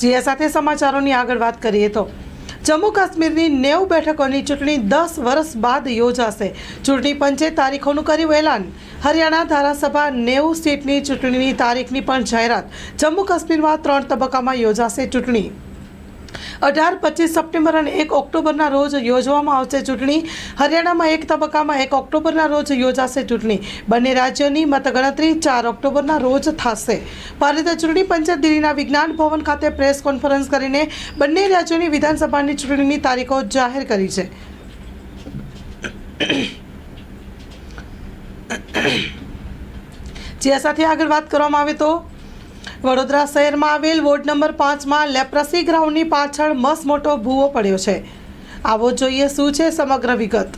જે સાથે સમાચારોની આગળ વાત કરીએ તો જમ્મુ કાશ્મીરની નેવું બેઠકોની ચૂંટણી દસ વર્ષ બાદ યોજાશે. ચૂંટણી પંચે તારીખોનું કર્યું એલાન. હરિયાણા ધારાસભા નેવું સીટની ચૂંટણીની તારીખની પણ જાહેરાત. જમ્મુ કાશ્મીરમાં ત્રણ તબક્કામાં યોજાશે ચૂંટણી. અઢાર, પચીસ સપ્ટેમ્બર અને એક ઓક્ટોબરના રોજ યોજવામાં આવશે ચૂંટણી. હરિયાણામાં એક તબક્કામાં એક ઓક્ટોબરના રોજ યોજાશે ચૂંટણી. બંને રાજ્યોની મતગણતરી ચાર ઓક્ટોબરના રોજ થશે. ભારતીય ચૂંટણી પંચે દિલ્હીના વિજ્ઞાન ભવન ખાતે પ્રેસ કોન્ફરન્સ કરીને બંને રાજ્યોની વિધાનસભાની ચૂંટણીની તારીખો જાહેર કરી છે. જે સાથે આગળ વાત કરવામાં આવે તો વડોદરા શહેરમાં આવેલ વોર્ડ નંબર પાંચમાં લેપ્રસી ગ્રાઉન્ડની પાછળ મસ મોટો ભૂવો પડ્યો છે. આવો જોઈએ શું છે સમગ્ર વિગત.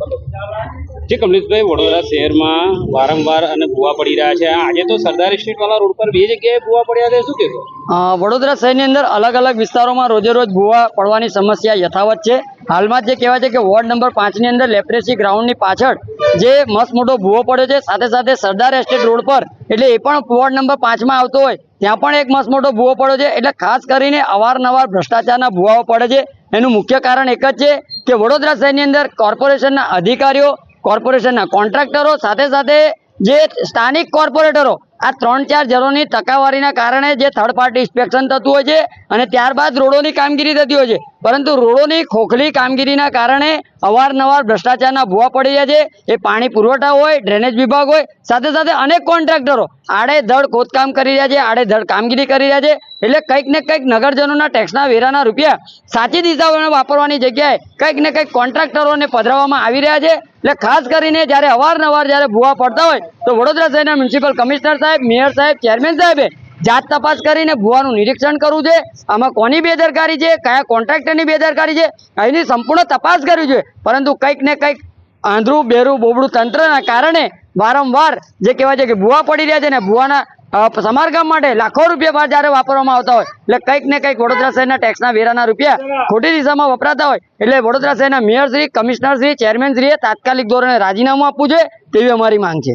જી કમલેશભાઈ વડોદરા શહેરમાં વારંવાર અને ભૂવા પડી રહ્યા છે. આજે તો સરદાર વાળા રોડ પર બે જગ્યાએ ભૂવા પડ્યા છે. શું કહેશો? વડોદરા શહેરની અંદર અલગ અલગ વિસ્તારોમાં રોજે રોજ ભૂવા પડવાની સમસ્યા યથાવત છે. હાલમાં જે કહેવાય છે કે વોર્ડ નંબર પાંચની અંદર લેપ્રેસી ગ્રાઉન્ડની પાછળ જે મસ્ત મોટો ભૂવો પડ્યો છે, સાથે સાથે સરદાર એસ્ટેટ રોડ પર, એટલે એ પણ વોર્ડ નંબર પાંચમાં આવતો હોય, ત્યાં પણ એક મસ્ત મોટો ભૂવો પડ્યો છે. એટલે ખાસ કરીને અવારનવાર ભ્રષ્ટાચારના ભૂવાઓ પડે છે. એનું મુખ્ય કારણ એક જ છે કે વડોદરા શહેરની અંદર કોર્પોરેશનના અધિકારીઓ કોર્પોરેશનના કોન્ટ્રાક્ટરો સાથે સાથે જે સ્થાનિક કોર્પોરેટરો આ ત્રણ ચાર જણોની ટકાવારીના કારણે જે થર્ડ પાર્ટી ઇન્સ્પેક્શન થતું હોય છે અને ત્યારબાદ રોડોની કામગીરી થતી હોય છે. પરંતુ રોડોની ખોખલી કામગીરીના કારણે અવારનવાર ભ્રષ્ટાચારના ભૂવા પડી રહ્યા છે. એ પાણી પુરવઠા હોય ડ્રેનેજ વિભાગ હોય, સાથે સાથે અનેક કોન્ટ્રાક્ટરો આડેધડ ખોદકામ કરી રહ્યા છે આડેધડ કામગીરી કરી રહ્યા છે. એટલે કંઈક ને કંઈક નગરજનોના ટેક્સના વેરાના રૂપિયા સાચી દિશાઓને વાપરવાની જગ્યાએ કંઈક ને કંઈક કોન્ટ્રાક્ટરોને પધરાવવામાં આવી રહ્યા છે. એટલે ખાસ કરીને જ્યારે અવારનવાર જ્યારે ભૂવા પડતા હોય તો વડોદરા શહેરના મ્યુનિસિપલ કમિશનર સાહેબ, મેયર સાહેબ, ચેરમેન સાહેબે જાત તપાસ કરીને ભૂવાનું નિરીક્ષણ કરવું છે. આમાં કોની બેદરકારી છે? કયા કોન્ટ્રાક્ટરની બેદરકારી છે? અહીંની સંપૂર્ણ તપાસ કરવી જોઈએ. પરંતુ કંઈક ને કંઈક આંધળું, બેરું, બોબડું તંત્રના કારણે વારંવાર જે કહેવાય છે કે ભૂવા પડી રહ્યા છે ને ભૂવાના સમારકામ માટે લાખો રૂપિયા બાદ જ્યારે વાપરવામાં આવતા હોય, એટલે કંઈક ને કંઈક વડોદરા શહેરના ટેક્સના વેરાના રૂપિયા ખોટી દિશામાં વપરાતા હોય, એટલે વડોદરા શહેરના મેયરશ્રી કમિશનરશ્રી ચેરમેનશ્રીએ તાત્કાલિક ધોરણે રાજીનામું આપવું જોઈએ તેવી અમારી માંગ છે.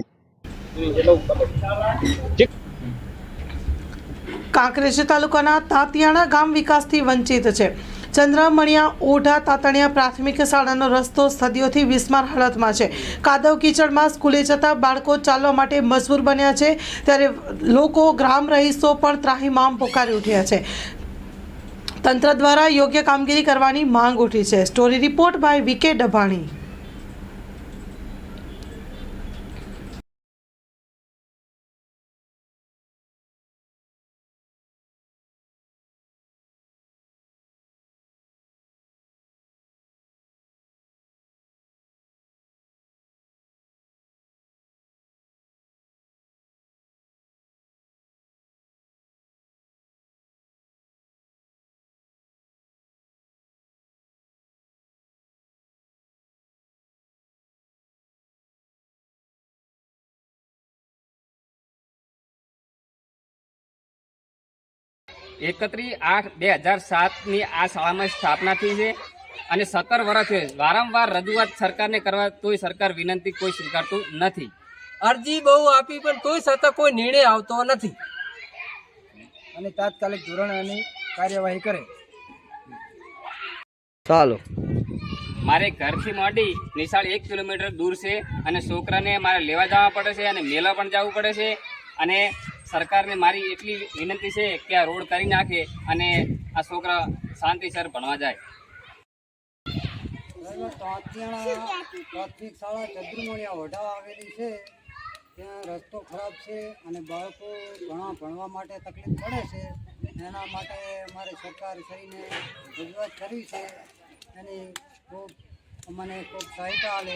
કાંકરેજ તાલુકાના તાતિયાણા ગામ વિકાસથી વંચિત છે. ચંદ્રમણિયા, ઓઢા, તાતણિયા પ્રાથમિક શાળાનો રસ્તો સદીઓથી વિસ્માર હાલતમાં છે. કાદવ કીચડમાં સ્કૂલે જતા બાળકો ચાલવા માટે મજબૂર બન્યા છે. ત્યારે લોકો ગ્રામ રહીશો પણ ત્રાહીમામ પોકારી ઉઠ્યા છે. તંત્ર દ્વારા યોગ્ય કામગીરી કરવાની માંગ ઉઠી છે. Story report by VK Dabhani. એકત્રીસ આઠ બે હજાર સાતની આ શાળામાં સ્થાપના થઈ છે અને સત્તર વર્ષે વારંવાર રજૂઆત સરકારને કરવા તોય સરકાર વિનંતી કોઈ સ્વીકારતું નથી. અરજી બહુ આપી પણ તોય છતાં કોઈ નિર્ણય આવતો નથી. અને તાત્કાલિક ધોરણ અને કાર્યવાહી કરે. ચાલો. મારે ઘરથી મોડી નિશાળ એક કિલોમીટર દૂર છે અને છોકરાને મારે લેવા જવા પડે છે અને મેળા પણ જવું પડે છે અને સરકારને મારી એટલી વિનંતી છે કે આ રોડ કરી નાખે અને આ છોકરા શાંતિસર ભણવા જાય. પ્રાથમિક શાળા ચંદ્રમણિયા વઢા આવેલી છે. ત્યાં રસ્તો ખરાબ છે અને બાળકો ઘણા ભણવા માટે તકલીફ પડે છે. એના માટે અમારે સરકાર શ્રીને રજૂઆત કરી છે. એની ખૂબ અમને ખૂબ સહાયતા આલે.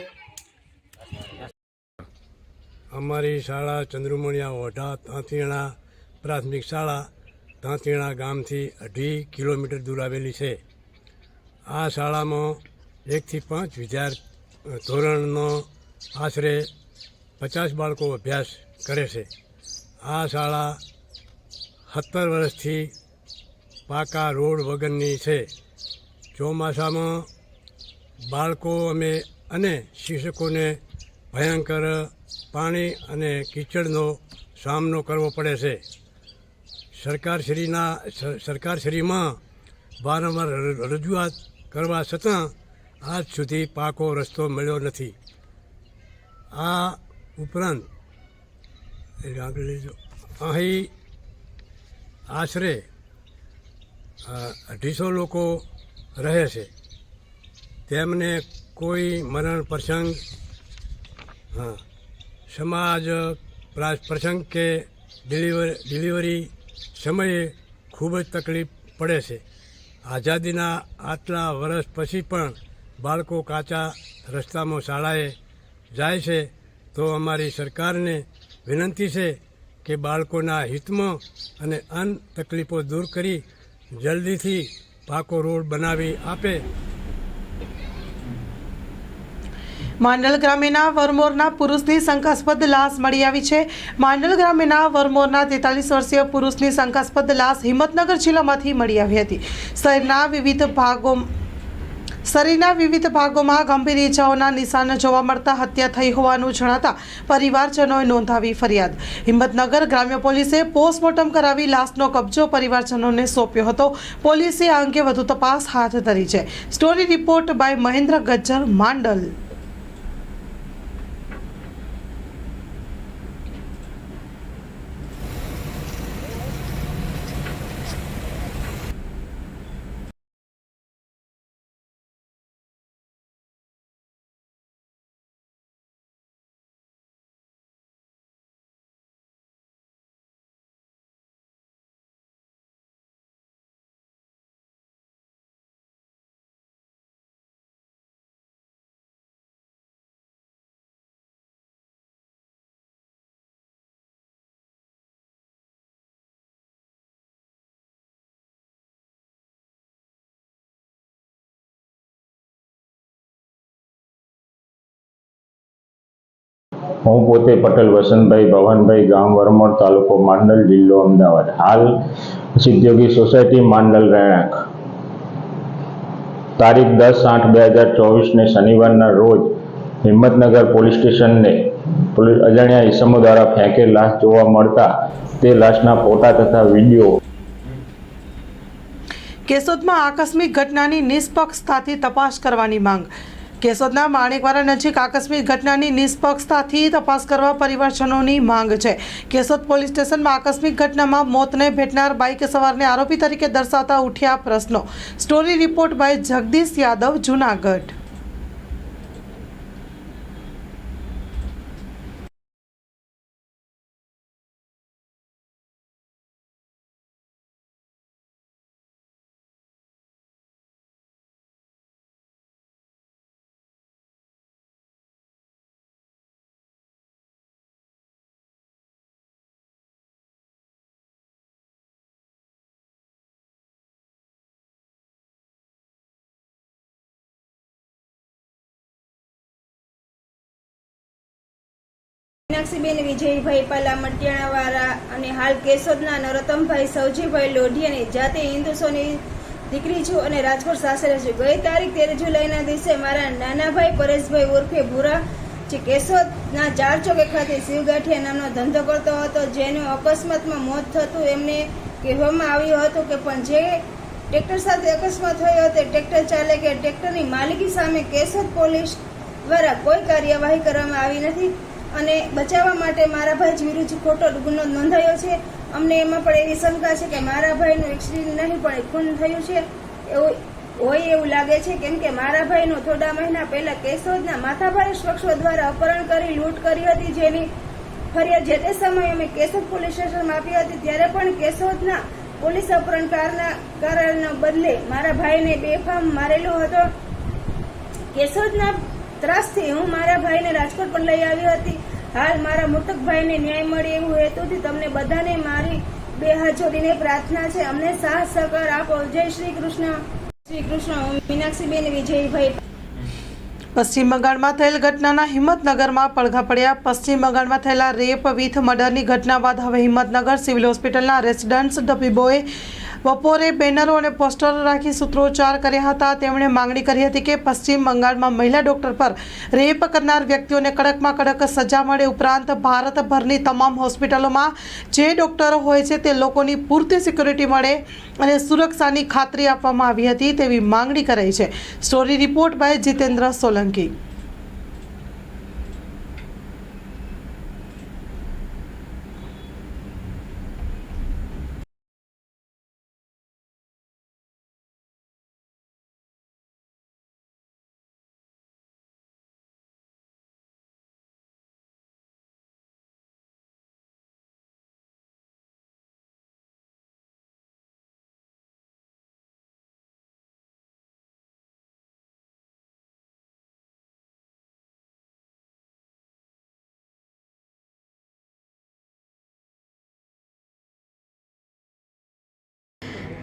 અમારી શાળા ચંદ્રમણિયા ઓઢા તાંતીણા પ્રાથમિક શાળા તાંતીણા ગામથી અઢી કિલોમીટર દૂર આવેલી છે. આ શાળામાં એકથી પાંચ વિદ્યાર્થી ધોરણનો આશરે પચાસ બાળકો અભ્યાસ કરે છે. આ શાળા સત્તર વર્ષથી પાકા રોડ વગરની છે. ચોમાસામાં બાળકો અમે અને શિક્ષકોને ભયંકર પાણી અને કીચડનો સામનો કરવો પડે છે. સરકારશ્રીના સરકારશ્રીમાં વારંવાર રજૂઆત કરવા છતાં આજ સુધી પાકો રસ્તો મળ્યો નથી. આ ઉપરાંત અહીં આશરે અઢીસો લોકો રહે છે. તેમને કોઈ મરણ પ્રસંગ, હા સમાજ પ્રા- પ્રસંગ કે ડિલિવર ડિલિવરી સમયે ખૂબ જ તકલીફ પડે છે. આઝાદીના આટલા વર્ષ પછી પણ બાળકો કાચા રસ્તામાં શાળાએ જાય છે તો અમારી સરકારને વિનંતી છે કે બાળકોના હિતમાં અને અન તકલીફો દૂર કરી જલ્દીથી પાકો રોડ બનાવી આપે. માંડલ ગ્રામ્યના વરમોરના પુરુષની શંકાસ્પદ લાશ મળી આવી છે. માંડલ ગ્રામ્યના વરમોરના તેતાલીસ વર્ષીય પુરુષની શંકાસ્પદ લાશ હિંમતનગર જિલ્લામાંથી મળી આવી હતી. શહેરના વિવિધ ભાગો શરીરના વિવિધ ભાગોમાં ગંભીર ઇજાઓના નિશાન જોવા મળતા હત્યા થઈ હોવાનું જણાતા પરિવારજનોએ નોંધાવી ફરિયાદ. હિંમતનગર ગ્રામ્ય પોલીસે પોસ્ટમોર્ટમ કરાવી લાશનો કબજો પરિવારજનોને સોંપ્યો હતો. પોલીસે આ અંગે વધુ તપાસ હાથ ધરી છે. Story report by Mahendra Gajjar, Mandal. હું પોતે પટેલ, વસંતભાઈ ભવનભાઈ, ગામ વરમોડ તાલુકો માંડલ જિલ્લો અમદાવાદ. હાલ સિદ્ધયોગી સોસાયટી માંડલ રહેણાંક. તારીખ દસ આઠ બે હજાર ચોવીસને શનિવારના રોજ હિંમતનગર પોલીસ સ્ટેશનને અજાણ્યા ઈસમો દ્વારા ફેંકેલ લાશ જોવા મળતા તે લાશના ફોટા તથા વીડિયો કેશોદમાં આકસ્મિક ઘટનાની નિષ્પક્ષતાથી તપાસ કરવાની માંગ. કેશોદના માણેકવાડા નજીક આકસ્મિક ઘટનાની નિષ્પક્ષતાથી તપાસ કરવા પરિવારજનોની માંગ છે. કેશોદ પોલીસ સ્ટેશનમાં આકસ્મિક ઘટનામાં મોતને ભેટનાર બાઇક સવારને આરોપી તરીકે દર્શાવતા ઉઠ્યા પ્રશ્નો. Story report by Jagdish Yadav, Junagadh. Meenakshiben, Vijaybhai Pala, મટિયાણાવાળા અને હાલ કેશોદના નરોત્તમભાઈ સૌજીભાઈ લોઢિયાની જાતે હિન્દુસોની દીકરી છું અને રાજકોટ સાસરે છું. ગઈ તારીખ તેર જુલાઈના દિવસે મારા નાનાભાઈ પરેશભાઈ ઉર્ફે ભૂરા જે કેશોદના ચાર ચોકે ખાતે શિવગાંઠિયા નામનો ધંધો કરતો હતો, જેનું અકસ્માતમાં મોત થતું એમને કહેવામાં આવ્યું હતું કે પણ જે ટ્રેક્ટર સાથે અકસ્માત થયો હતો ટ્રેક્ટર ચાલે કે ટ્રેક્ટરની માલિકી સામે કેશોદ પોલીસ દ્વારા કોઈ કાર્યવાહી કરવામાં આવી નથી. અને બચાવવા માટે મારા ભાઈ વિરુદ્ધ ખોટો ગુનો નોંધાયો છે. અમને એમાં પણ એવી શંકા છે કે મારા ભાઈનું એક્સિડન્ટ નહીં પણ ખૂન થયું છે. એવું હોય એવું લાગે છે કેમ કે મારા ભાઈનો થોડા મહિના પહેલા કેશોદના માથાભાઈ શખ્સો દ્વારા અપહરણ કરી, લૂંટ કરી હતી જેની ફરિયાદ જે તે સમયે અમે કેશોદ પોલીસ સ્ટેશનમાં આપી હતી, ત્યારે પણ કેશોદના પોલીસ અપહરણકારના કારણના બદલે મારા ભાઈને બેફામ મારેલો હતો. કેશોદના ત્રાસથી હું મારા ભાઈને રાજકોટ પણ લઈ આવી હતી. હાલ મારા મૃતકભાઈને ન્યાય મળે એવું હેતુથી તમને બધાને મારી બે હાથ પ્રાર્થના છે. અમને સાહસ સહકાર આપો. જય શ્રી કૃષ્ણ. શ્રી કૃષ્ણ. મીનાક્ષીબેન વિજયભાઈ. પશ્ચિમ બંગાળમાં થયેલ ઘટનાના હિંમતનગરમાં પડઘા પડ્યા. પશ્ચિમ બંગાળમાં થયેલા રેપ વિથ મર્ડરની ઘટના બાદ હવે હિંમતનગર સિવિલ હોસ્પિટલના રેસિડન્ટ્સ તબીબોએ બપોરે બેનરો અને પોસ્ટરો રાખી સૂત્રોચ્ચાર કર્યા હતા. તેમણે માંગણી કરી હતી કે પશ્ચિમ બંગાળમાં મહિલા ડોક્ટર પર રેપ કરનાર વ્યક્તિઓને કડકમાં કડક સજા મળે ઉપરાંત ભારતભરની તમામ હોસ્પિટલોમાં જે ડોક્ટરો હોય છે તે લોકોની પૂરતી સિક્યુરિટી મળે અને સુરક્ષાની ખાતરી આપવામાં આવી હતી તેવી માંગણી કરાઈ છે. Story report by Jitendra Solanki.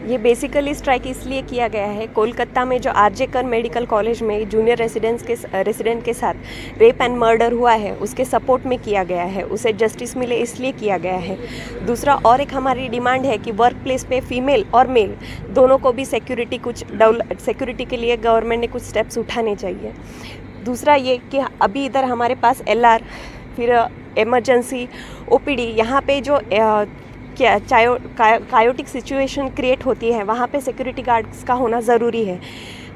ये बेसिकली स्ट्राइक इसलिए किया गया है कोलकाता में जो आरजे कर मेडिकल कॉलेज में जूनियर रेसिडेंट्स के रेसिडेंट के साथ रेप एंड मर्डर हुआ है, उसके सपोर्ट में किया गया है, उसे जस्टिस मिले इसलिए किया गया है। दूसरा और एक हमारी डिमांड है कि वर्क प्लेस पर फीमेल और मेल दोनों को भी सिक्योरिटी कुछ डेवलप सिक्योरिटी के लिए गवर्नमेंट ने कुछ स्टेप्स उठाने चाहिए। दूसरा ये कि अभी इधर हमारे पास एलआर फिर इमरजेंसी ओपीडी यहाँ पे जो कायोटिक सिचुएशन क्रिएट होती है वहाँ पे सिक्योरिटी गार्ड्स का होना ज़रूरी है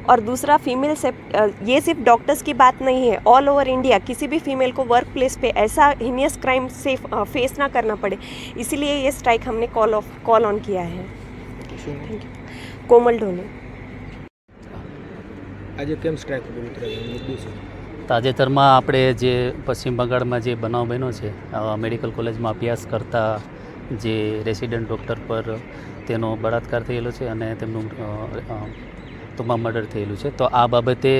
और दूसरा फीमेल से अ, ये सिर्फ डॉक्टर्स की बात नहीं है ऑल ओवर इंडिया किसी भी फीमेल को वर्क प्लेस पे ऐसा हिनियस क्राइम से फेस ना करना पड़े इसीलिए ये स्ट्राइक हमने कॉल ऑफ कॉल ऑन किया है थैंक यू कोमल ढोले આજે કેમ સ્ટ્રાઇક ઉપર ઉતરેલા મુદ્દો છે તાજેતરમાં આપણે જે પશ્ચિમ બંગાળમાં જે બનાવ બન્યો છે અ, મેડિકલ કોલેજમાં અભ્યાસ કરતા જે રેસિડન્ટ ડૉક્ટર પર તેનો બળાત્કાર થયેલો છે અને તેમનું તમામ મર્ડર થયેલું છે. તો આ બાબતે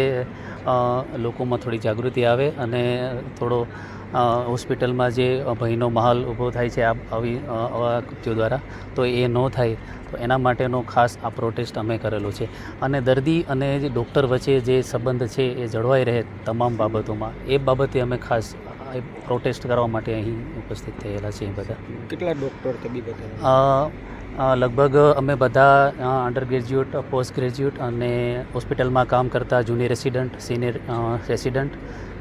લોકોમાં થોડી જાગૃતિ આવે અને થોડો હોસ્પિટલમાં જે ભયનો માહોલ ઊભો થાય છે આવી આવા કૃત્યો દ્વારા, તો એ ન થાય, તો એના માટેનો ખાસ આ પ્રોટેસ્ટ અમે કરેલો છે. અને દર્દી અને જે ડૉક્ટર વચ્ચે જે સંબંધ છે એ જળવાઈ રહે તમામ બાબતોમાં. એ બાબતે અમે ખાસ પ્રોટેસ્ટ કરવા માટે અહીં ઉપસ્થિત થયેલા છીએ બધા. કેટલા ડૉક્ટર તબીબ હતા? લગભગ અમે બધા અંડર ગ્રેજ્યુએટ પોસ્ટ ગ્રેજ્યુએટ અને હોસ્પિટલમાં કામ કરતા જુનિયર રેસિડન્ટ સિનિયર રેસિડન્ટ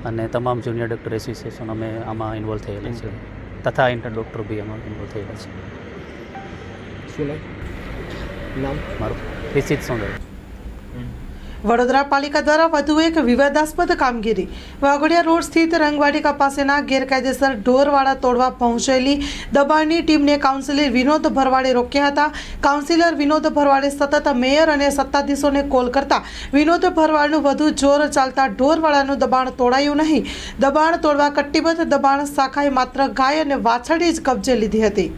અને તમામ જુનિયર ડૉક્ટર એસોસિએશન અમે આમાં ઇન્વોલ્વ થયેલા છે તથા ઇન્ટર ડૉક્ટર બી આમાં ઇન્વોલ્વ થયેલા છે શું નામ? મારું રિસિત સોંદર વડોદરા પાલિકા દ્વારા વધુ એક વિવાદાસ્પદ કામગીરી. વાઘોડિયા રોડ સ્થિત રંગવાટિકા પાસેના ગેરકાયદેસર ઢોરવાળા તોડવા પહોંચેલી દબાણની ટીમને કાઉન્સિલર વિનોદ ભરવાડે રોક્યા હતા. કાઉન્સિલર વિનોદ ભરવાડે સતત મેયર અને સત્તાધીશોને કોલ કરતા વિનોદ ભરવાડનું વધુ જોર ચાલતા ઢોરવાળાનું દબાણ તોડાયું નહીં. દબાણ તોડવા કટ્ટીબદ્ધ દબાણ શાખાએ માત્ર ગાય અને વાછરડી જ કબજે લીધી હતી.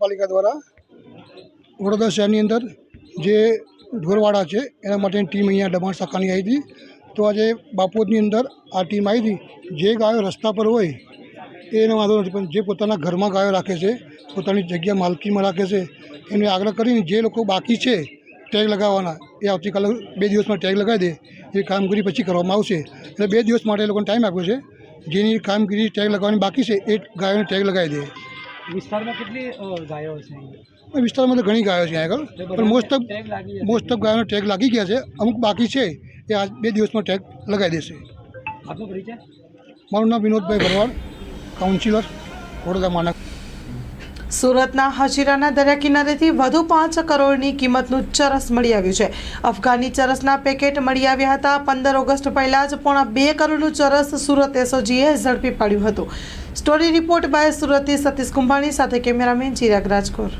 પાલિકા દ્વારા વડોદરા શહેરની અંદર જે ઢોરવાડા છે, એના માટેની ટીમ અહીંયા દમણ શાખાની આવી હતી. તો આજે બાપોદની અંદર આ ટીમ આવી હતી. જે ગાયો રસ્તા પર હોય, એનો વાંધો નથી, પણ જે પોતાના ઘરમાં ગાયો રાખે છે, પોતાની જગ્યા માલકીમાં રાખે છે એને આગ્રહ કરીને જે લોકો બાકી છે, ટેગ લગાવવાના, એ આવતીકાલે બે દિવસમાં ટેગ લગાવી દે એ કામગીરી પછી કરવામાં આવશે. એટલે બે દિવસ માટે એ લોકોને ટાઈમ આપ્યો છે. જેની કામગીરી ટેગ લગાવવાની બાકી છે, એ ગાયોને ટેગ લગાવી દે. વિસ્તારમાં કેટલી ગાયો છે વિસ્તારમાં તો ઘણી ગાયો છે આગળ પણ મોસ્ટ ઓફ મોસ્ટ ઓફ ગાયોનો ટેગ લાગી ગયા છે. અમુક બાકી છે એ આજ બે દિવસમાં ટેગ લગાવી દેશે. મારું નામ વિનોદભાઈ ભરવાડ કાઉન્સિલર વડોદરા મહાનગર સુરતના હજીરાના દરિયા કિનારેથી વધુ પાંચ કરોડની કિંમતનું ચરસ મળી આવ્યું છે. અફઘાની ચરસના પેકેટ મળી આવ્યા હતા. પંદર ઓગસ્ટ પહેલાં જ પોણા બે કરોડનું ચરસ સુરત એસઓજીએ ઝડપી પાડ્યું હતું. સ્ટોરી રિપોર્ટ બાય સુરતથી સતીશ કુંભાણી સાથે કેમેરામેન ચિરાગ રાજકોર.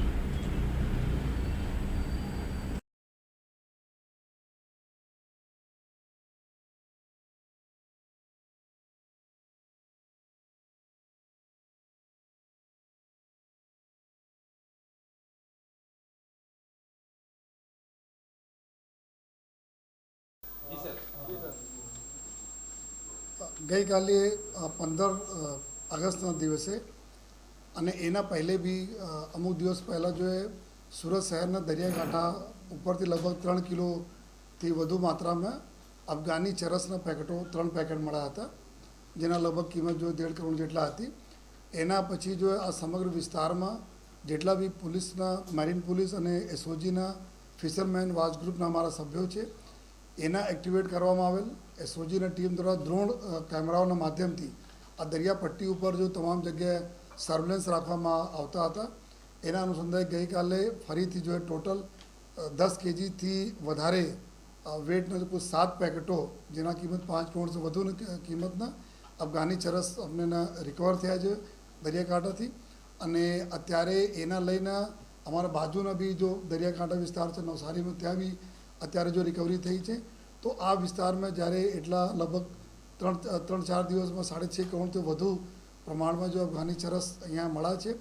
ગઈકાલે પંદર ઓગસ્ટના દિવસે અને એના પહેલે બી અમુક દિવસ પહેલાં જો સુરત શહેરના દરિયાકાંઠા ઉપરથી લગભગ ત્રણ કિલોથી વધુ માત્રામાં અફઘાની ચરસના પેકેટો, ત્રણ પેકેટ મળ્યા હતા, જેના લગભગ કિંમત જો દેઢ કરોડ જેટલા હતી. એના પછી જો આ સમગ્ર વિસ્તારમાં જેટલા બી પોલીસના, મેરીન પોલીસ અને એસઓજીના ફિશરમેન, વાચ ગ્રુપના અમારા સભ્યો છે એના એક્ટિવેટ કરવામાં આવેલ. એસઓજીના ટીમ દ્વારા દ્રોણ કેમેરાઓના માધ્યમથી આ દરિયા પટ્ટી ઉપર જો તમામ જગ્યાએ સર્વેલન્સ રાખવામાં આવતા હતા. એના અનુસંધાને ગઈકાલે ફરીથી જો ટોટલ દસ કેજીથી વધારે વેટના કુલ સાત પેકેટો, જેના કિંમત પાંચ કરોડથી વધુની કિંમતના, અફઘાની ચરસ અમને રિકવર થયા છે દરિયાકાંઠાથી. અને અત્યારે એના લઈને અમારા બાજુના બી જો દરિયાકાંઠા વિસ્તાર છે, નવસારીમાં, ત્યાં બી અત્યારે જો રિકવરી થઈ છે, તો આ વિસ્તારમાં જ્યારે એટલા લગભગ ત્રણ ત્રણ, ચાર દિવસમાં સાડી છ કરોડથી વધુ પ્રમાણમાં જો અફઘાની ચરસ અહીંયા મળ્યા છે.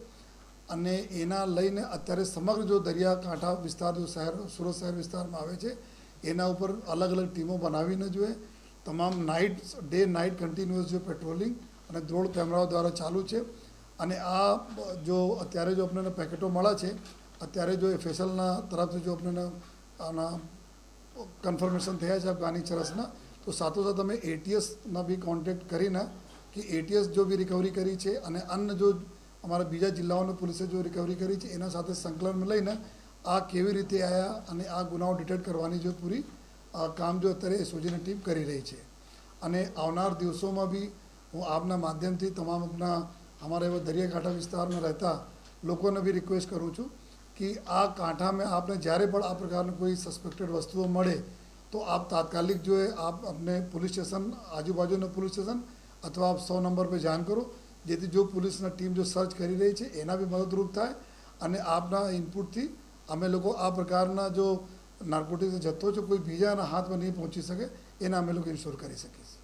અને એના લઈને અત્યારે સમગ્ર જો દરિયાકાંઠા વિસ્તાર, જો શહેર, સુરત શહેર વિસ્તારમાં આવે છે, એના ઉપર અલગ અલગ ટીમો બનાવીને જોઈએ. તમામ નાઇટ ડે નાઇટ કન્ટિન્યુઅસ જો પેટ્રોલિંગ અને દ્રોણ કેમેરાઓ દ્વારા ચાલુ છે. અને આ જો અત્યારે જો આપણને પેકેટો મળ્યા છે, અત્યારે જો એ ફેસલના તરફથી જો આપણને આના કન્ફર્મેશન થયા છે અફઘાની ચરસના, તો સાથોસાથ અમે એટીએસના બી કોન્ટેક્ટ કરીને કે એટીએસ જો બી રિકવરી કરી છે અને અન્ય જો અમારા બીજા જિલ્લાઓની પોલીસે જો રિકવરી કરી છે, એના સાથે સંકલન લઈને આ કેવી રીતે આવ્યા અને આ ગુનાઓ ડિટેક્ટ કરવાની જો પૂરી કામ જો અત્યારે એસઓજીની ટીમ કરી રહી છે. અને આવનાર દિવસોમાં બી હું આપના માધ્યમથી તમામ આપના, અમારા એવા દરિયાકાંઠા વિસ્તારમાં રહેતા લોકોને બી રિક્વેસ્ટ કરું છું કે આ કાંઠામાં આપને જ્યારે પણ આ પ્રકારની કોઈ સસ્પેક્ટેડ વસ્તુઓ મળે તો આપ તાત્કાલિક જો આપ અમને પોલીસ સ્ટેશન આજુબાજુના પોલીસ સ્ટેશન અથવા આપ સો નંબર પર જાણ કરો જેથી જો પોલીસના ટીમ જો સર્ચ કરી રહી છે એના બી મદદરૂપ થાય અને આપના ઇનપુટથી અમે લોકો આ પ્રકારના જો નાર્કોટિક્સ જથ્થો છે કોઈ બીજાના હાથમાં નહીં પહોંચી શકે એને અમે લોકો ઇન્શ્યોર કરી શકીએ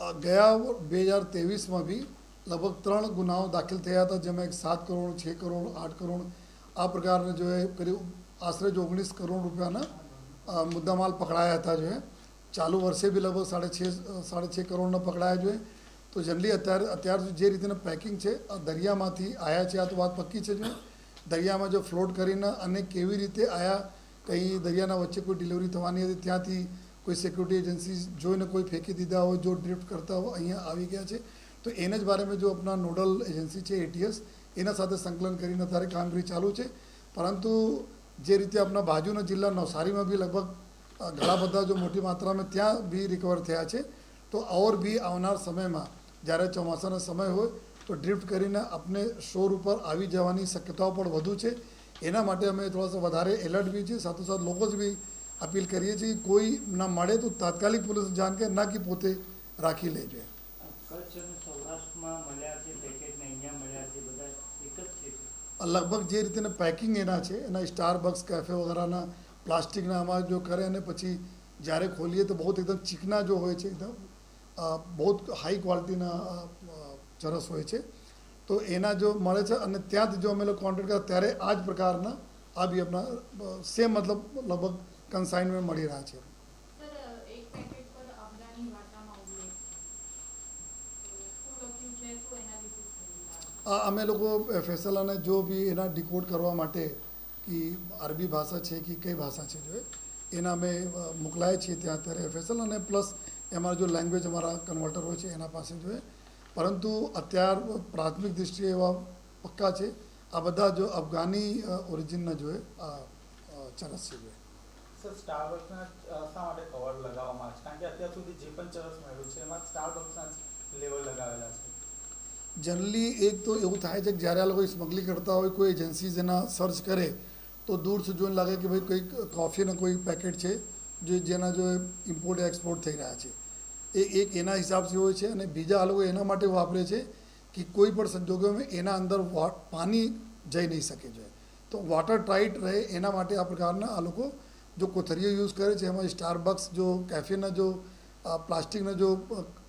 ગયા બે હજાર ત્રેવીસમાં બી લગભગ ત્રણ ગુનાઓ દાખલ થયા હતા, જેમાં એક સાત કરોડ, છ કરોડ, આઠ કરોડ, આ પ્રકારના જો એ કરીબ આશરે જો ઓગણીસ કરોડ રૂપિયાના મુદ્દામાલ પકડાયા હતા જો ચાલુ વર્ષે બી લગભગ સાડે છ સાડે છ કરોડના પકડાયા જોઈએ તો જનરલી અત્યારે, અત્યાર જે રીતના પેકિંગ છે, આ દરિયામાંથી આયા છે, આ તો વાત પક્કી છે જો દરિયામાં જો ફ્લોટ કરીને અને કેવી રીતે આયા, કંઈ દરિયાના વચ્ચે કોઈ ડિલિવરી થવાની હતી, ત્યાંથી કોઈ સિક્યુરિટી એજન્સી જોઈને કોઈ ફેંકી દીધા હોય, જો ડ્રિફ્ટ કરતા હોય, અહીંયા આવી ગયા છે. તો એને જ બારેમાં જો આપણા નોડલ એજન્સી છે એટીએસ એના સાથે સંકલન કરીને અત્યારે કામગીરી ચાલુ છે. પરંતુ જે રીતે આપણા બાજુના જિલ્લા નવસારીમાં બી લગભગ ઘણા બધા જો મોટી માત્રામાં ત્યાં બી રિકવર થયા છે. તો ઓર બી આવનાર સમયમાં, જ્યારે ચોમાસાનો સમય હોય, તો ડ્રિફ્ટ કરીને આપણે શોર ઉપર આવી જવાની શક્યતાઓ પણ વધુ છે. એના માટે અમે થોડાસા વધારે એલર્ટ બી છીએ સાથોસાથ લોકો જ બી અપીલ કરીએ છીએ કે કોઈ ના મળે તો તાત્કાલિક પોલીસ જાણ કે ના કે પોતે રાખી લેજે લગભગ જે રીતે પેકિંગ એના છે એના સ્ટાર બક્સ કેફે વગેરેના પ્લાસ્ટિકના આમાં જો કરે અને પછી જ્યારે ખોલીએ તો બહુ એકદમ ચીકના જો હોય છે એકદમ બહુ હાઈ ક્વોલિટીના ચરસ હોય છે. તો એના જો મળે છે અને ત્યાંથી જો અમે લોકો કોન્ટેક્ટ કરતા ત્યારે આ જ પ્રકારના આ બી આપણા સેમ મતલબ લગભગ કન્સાઇનમેન્ટ મળી રહ્યા છે. આ અમે લોકો ફેસલાને જો બી એના ડિકોડ કરવા માટે કે અરબી ભાષા છે કે કઈ ભાષા છે જો એના અમે મોકલાય છીએ ત્યાં અત્યારે ફેસલ અને પ્લસ એમાં જો લેંગ્વેજ અમારા કન્વર્ટર હોય છે એના પાસે જોઈએ પરંતુ અત્યાર પ્રાથમિક દૃષ્ટિએ એવા પક્કા છે. આ બધા જો અફઘાની ઓરિજિનના જોઈએ આ ચરસ છે જે જનરલી એક તો એવું થાય છે કે જ્યારે આ લોકો સ્મગલિંગ કરતા હોય, કોઈ એજન્સીઝ એના સર્ચ કરે, તો દૂર સુધી જોઈને લાગે કે ભાઈ કંઈક કોફીના કોઈ પેકેટ છે, જે જેના જો ઇમ્પોર્ટ એક્સપોર્ટ થઈ રહ્યા છે. એ એક એના હિસાબથી હોય છે અને બીજા આ લોકો એના માટે વાપરે છે કે કોઈ પણ સંજોગોમાં એના અંદર પાણી જઈ નહીં શકે છે. તો વોટર ટાઈટ રહે એના માટે આ પ્રકારના આ લોકો જો કોથરીઓ યુઝ કરે છે એમાં સ્ટારબક્સ જો કેફેના જો પ્લાસ્ટિકના જો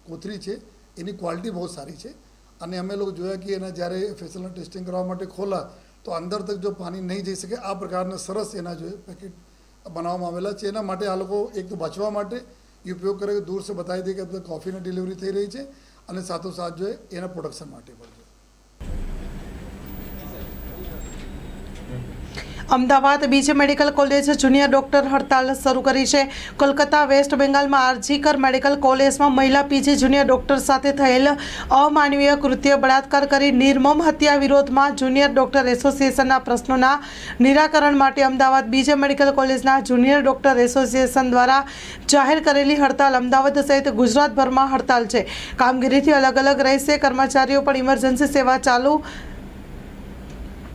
કોથરી છે એની ક્વોલિટી બહુ સારી છે અને અમે લોકો જોયા કે એના જ્યારે ફેસલના ટેસ્ટિંગ કરવા માટે ખોલા તો અંદર તક જો પાણી નહીં જઈ શકે આ પ્રકારના સરસ એના જો પેકેટ બનાવવામાં આવેલા છે એના માટે આ લોકો એક તો બચવા માટે એ ઉપયોગ કરે દૂર સે બતાવી દે કે કોફીની ડિલિવરી થઈ રહી છે અને સાથોસાથ જો એના પ્રોડક્શન માટે પણ છે અમદાવાદ બીજે મેડિકલ કોલેજ જુનિયર ડોક્ટર હડતાલ શરૂ કરી છે. કોલકાતા વેસ્ટ બેંગાલમાં આરજીકર મેડિકલ કોલેજમાં મહિલા પીજી જુનિયર ડોક્ટર સાથે થયેલ અમાનવીય કૃત્ય બળાત્કાર કરી નિર્મમ હત્યા વિરોધમાં જુનિયર ડોક્ટર એસોસિએશનના પ્રશ્નોના નિરાકરણ માટે અમદાવાદ બીજે મેડિકલ કોલેજના જુનિયર ડોક્ટર એસોસિએશન દ્વારા જાહેર કરેલી હડતાલ અમદાવાદ સહિત ગુજરાતભરમાં હડતાલ છે. કામગીરીથી અલગ અલગ રહેશે, કર્મચારીઓ પણ ઇમરજન્સી સેવા ચાલુ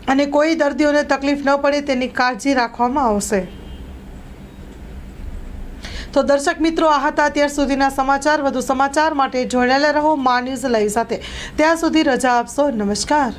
અને કોઈ દર્દીઓને તકલીફ ન પડે તેની કાળજી રાખવામાં આવશે. તો દર્શક મિત્રો, આ હતા અત્યાર સુધીના સમાચાર. વધુ સમાચાર માટે જોડાયેલા રહો મા ન્યૂઝ લાઈવ સાથે. ત્યાં સુધી રજા આપશો. નમસ્કાર.